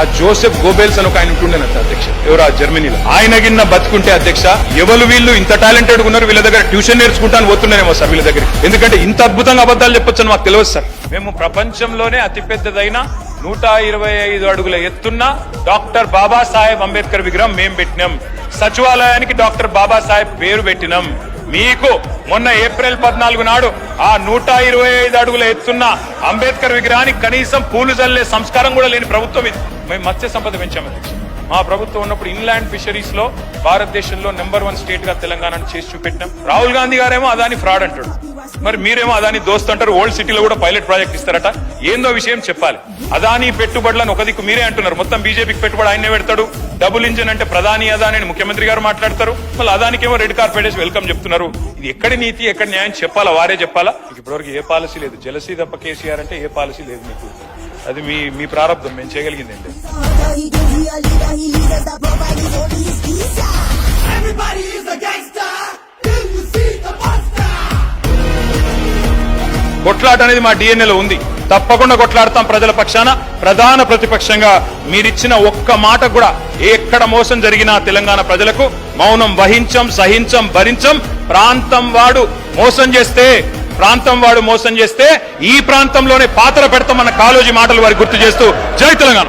ఆ Joseph Goebbels అని ఒక ఆయన ఉంటుండేనంట అధ్యక్ష. ఎవరు ఆ జర్మనీలో? ఆయన గిన్న బతుకుంటే అధ్యక్ష ఎవరు వీళ్ళు ఇంత టాలెంటెడ్ ఉన్నారు వీళ్ళ దగ్గర ట్యూషన్ నేర్చుకుంటాను పోతున్నారేమో సార్ వీళ్ళ దగ్గర ఎందుకంటే ఇంత అద్భుతంగా అబద్ధాలు చెప్పొచ్చు మాకు తెలియదు సార్. మేము ప్రపంచంలోనే అతిపెద్దదైన నూట ఇరవై ఐదు అడుగుల ఎత్తున్న డాక్టర్ బాబాసాహెబ్ అంబేద్కర్ విగ్రహం మేము పెట్టినాం. సచివాలయానికి డాక్టర్ బాబాసాహెబ్ పేరు పెట్టినాం. మీకు మొన్న ఏప్రిల్ పద్నాలుగు నాడు ఆ నూట ఇరవై ఐదు అడుగుల ఎత్తున్న అంబేద్కర్ విగ్రహానికి కనీసం పూలు చల్లే సంస్కారం కూడా లేని ప్రభుత్వం ఇది. మేము మత్స్య సంపద పెంచాము అధ్యక్ష. మా ప్రభుత్వం ఉన్నప్పుడు ఇన్లాండ్ ఫిషరీస్లో భారతదేశంలో నెంబర్ వన్ స్టేట్గా తెలంగాణను చేసి చూపెట్టాం రాహుల్ గాంధీ గారేమో అదాని ఫ్రాడ్ అంటాడు. మరి మీరేమో అదాని దోస్త్ అంటారు ఓల్డ్ సిటీలో కూడా పైలట్ ప్రాజెక్ట్ ఇస్తారట. ఏందో విషయం చెప్పాలి. అదాని పెట్టుబడులను ఒక దిక్కు మీరే అంటున్నారు. మొత్తం బీజేపీకి పెట్టుబడి ఆయనే పెడతాడు. డబుల్ ఇంజిన్ అంటే ప్రధాని అదాని అని ముఖ్యమంత్రి గారు మాట్లాడతారు. మళ్ళీ అదానికేమో రెడ్ కార్పెట్ వెల్కమ్ చెప్తున్నారు. ఇది ఎక్కడి నీతి ఎక్కడ న్యాయం చెప్పాలా? వారే చెప్పాలా? ఇప్పటివరకు ఏ పాలసీ లేదు. జలసీ తప్ప కేసీఆర్ అంటే ఏ పాలసీ లేదు మీకు. అది మీ మీ ప్రారంభం. మేము చేయగలిగింది కొట్లాట అనేది మా డిఎన్ఏలో ఉంది. తప్పకుండా కొట్లాడతాం ప్రజల పక్షాన. ప్రధాన ప్రతిపక్షంగా మీరిచ్చిన ఒక్క మాట కూడా ఎక్కడ మోసం జరిగినా తెలంగాణ ప్రజలకు మౌనం వహించం సహించం భరించం. ప్రాంతం వాడు మోసం చేస్తే ప్రాంతం వాడు మోసం చేస్తే ఈ ప్రాంతంలోనే పాత్ర పెడతామన్న కాలోజీ మాటలు వారికి గుర్తు చేస్తూ జై తెలంగాణ.